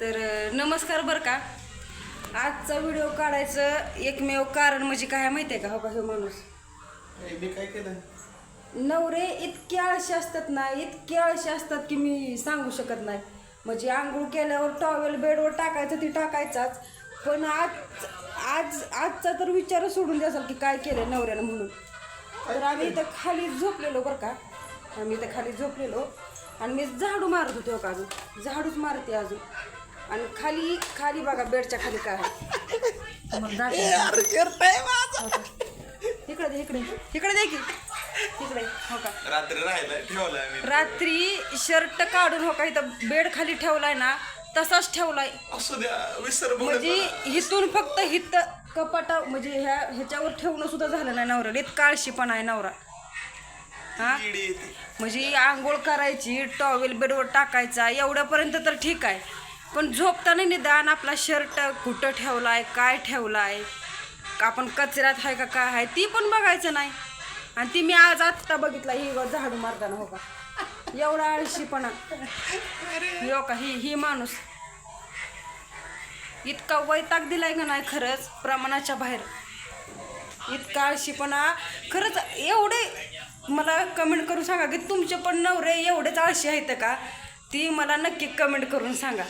तर नमस्कार बरं का. आजचा व्हिडिओ काढायचं एकमेव कारण म्हणजे काय माहिती आहे का? हो का हे माणूस? मी काय केलं? नवरे इतके आळशी असतात ना इतके आळशी असतात की मी सांगू शकत नाही. म्हणजे आंघोळ केल्यावर टॉवेल बेडवर टाकायचं ती टाकायचाच. पण आज आज आजचा तर विचार सोडून द्याल की काय केलं नवऱ्यानं म्हणून. तर आम्ही इथं खाली झोपलेलो बरं का. आम्ही इथं खाली झोपलेलो. आणि मी झाडू मारत होते हो का अजून. झाडूच मारते अजून. आणि खाली खाली बघा बेडच्या खाली काय. इकडे दे इकडे इकडे दे की. इकडे हो का? रात्री राहिला ठेवला मी. रात्री शर्ट काढून हो का इथं बेड खाली ठेवलाय ना तसाच ठेवलाय. असू द्या विसर बघत म्हणजे हिथून फक्त हित कपाटा म्हणजे ह्या ह्याच्यावर ठेवणं सुद्धा झालं नाही नवऱ्याला. इतका आळशीपणा आहे नवरा. हा? म्हणजे आंघोळ करायची टॉवेल बेडवर टाकायचा एवढ्यापर्यंत तर ठीक आहे. पण झोपताना निदान आपला शर्ट कुठं ठेवला आहे काय ठेवलाय? का आपण कचऱ्यात आहे का काय आहे? ती पण बघायचं नाही. आणि ती मी आज आत्ता बघितला ही वर झाडू मारताना हो का? एवढा आळशीपणा. यो का ही ही माणूस. इतका वैताग दिलाय का नाही खरंच प्रमाणाच्या बाहेर? इतका आळशीपणा. खरंच एवढे मला कमेंट करून सांगा की तुमचे पण नवरे एवढेच आळशी आहेत का? ती मला नक्की कमेंट करून सांगा.